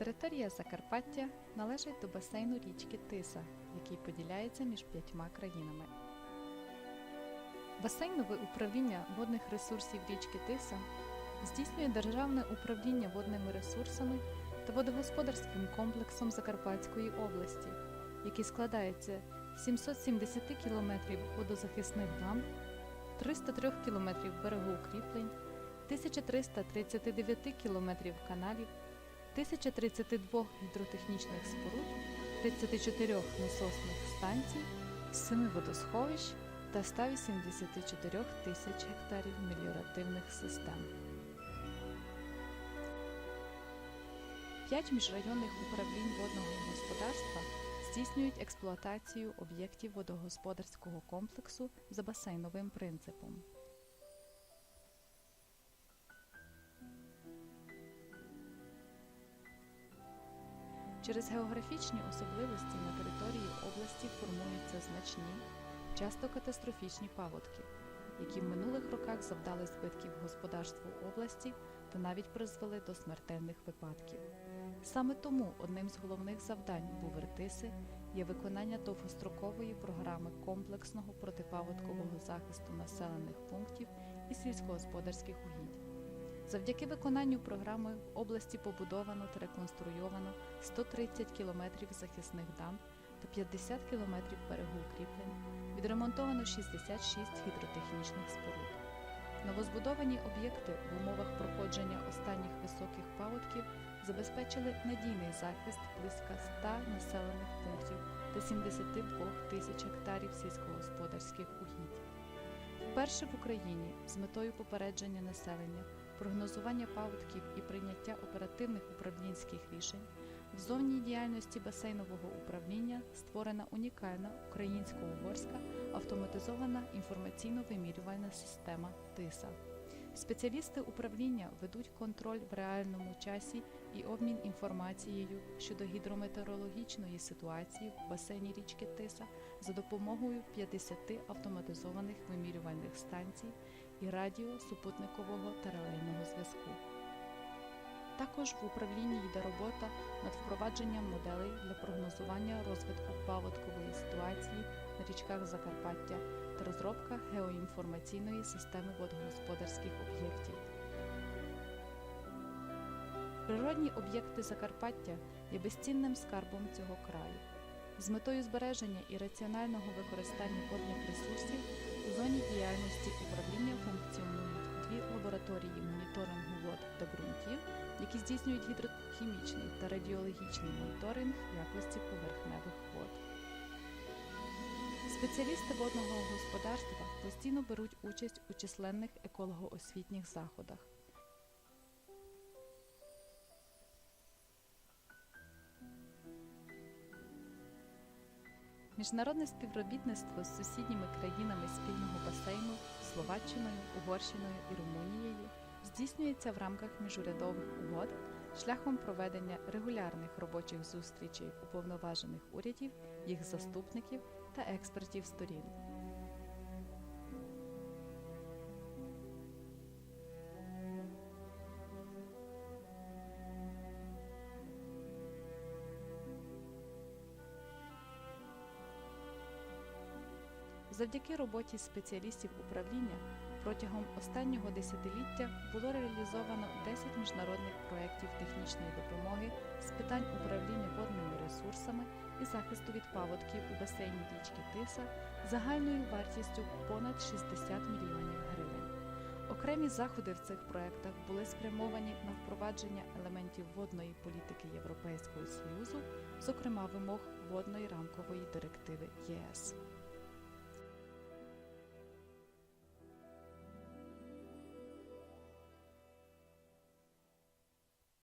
Територія Закарпаття належить до басейну річки Тиса, який поділяється між п'ятьма країнами. Басейнове управління водних ресурсів річки Тиса здійснює Державне управління водними ресурсами та водогосподарським комплексом Закарпатської області, який складається з 770 км водозахисних дам, 303 км берегоукріплень, 1339 км каналів, 1032 гідротехнічних споруд, 34 насосних станцій, 7 водосховищ та 184 тисяч гектарів меліоративних систем. П'ять міжрайонних управлінь водного господарства здійснюють експлуатацію об'єктів водогосподарського комплексу за басейновим принципом. Через географічні особливості на території області формуються значні, часто катастрофічні паводки, які в минулих роках завдали збитків господарству області та навіть призвели до смертельних випадків. Саме тому одним з головних завдань Бувертиси є виконання довгострокової програми комплексного протипаводкового захисту населених пунктів і сільськогосподарських угідь. Завдяки виконанню програми в області побудовано та реконструйовано 130 кілометрів захисних дам та 50 кілометрів берегоукріплень, відремонтовано 66 гідротехнічних споруд. Новозбудовані об'єкти в умовах проходження останніх високих паводків забезпечили надійний захист близько 100 населених пунктів та 72 тисяч гектарів сільськогосподарських угідь. Вперше в Україні з метою попередження населення, прогнозування паводків і прийняття оперативних управлінських рішень в зовній діяльності басейнового управління створена унікальна українсько-угорська автоматизована інформаційно-вимірювальна система ТИСА. Спеціалісти управління ведуть контроль в реальному часі і обмін інформацією щодо гідрометеорологічної ситуації в басейні річки Тиса за допомогою 50 автоматизованих вимірювальних станцій і радіо-супутникового та релейного зв'язку. Також в управлінні йде робота над впровадженням моделей для прогнозування розвитку паводкової ситуації на річках Закарпаття та розробка геоінформаційної системи водогосподарських об'єктів. Природні об'єкти Закарпаття є безцінним скарбом цього краю. З метою збереження і раціонального використання водних ресурсів у зоні діяльності здійснюють гідрохімічний та радіологічний моніторинг якості поверхневих вод. Спеціалісти водного господарства постійно беруть участь у численних екологоосвітніх заходах. Міжнародне співробітництво з сусідніми країнами спільного басейну Словаччиною, Угорщиною і Румунією здійснюється в рамках міжурядових угод шляхом проведення регулярних робочих зустрічей уповноважених урядів, їх заступників та експертів сторін. Завдяки роботі спеціалістів управління протягом останнього десятиліття було реалізовано 10 міжнародних проєктів технічної допомоги з питань управління водними ресурсами і захисту від паводків у басейні річки Тиса загальною вартістю понад 60 мільйонів гривень. Окремі заходи в цих проєктах були спрямовані на впровадження елементів водної політики Європейського Союзу, зокрема вимог водної рамкової директиви ЄС.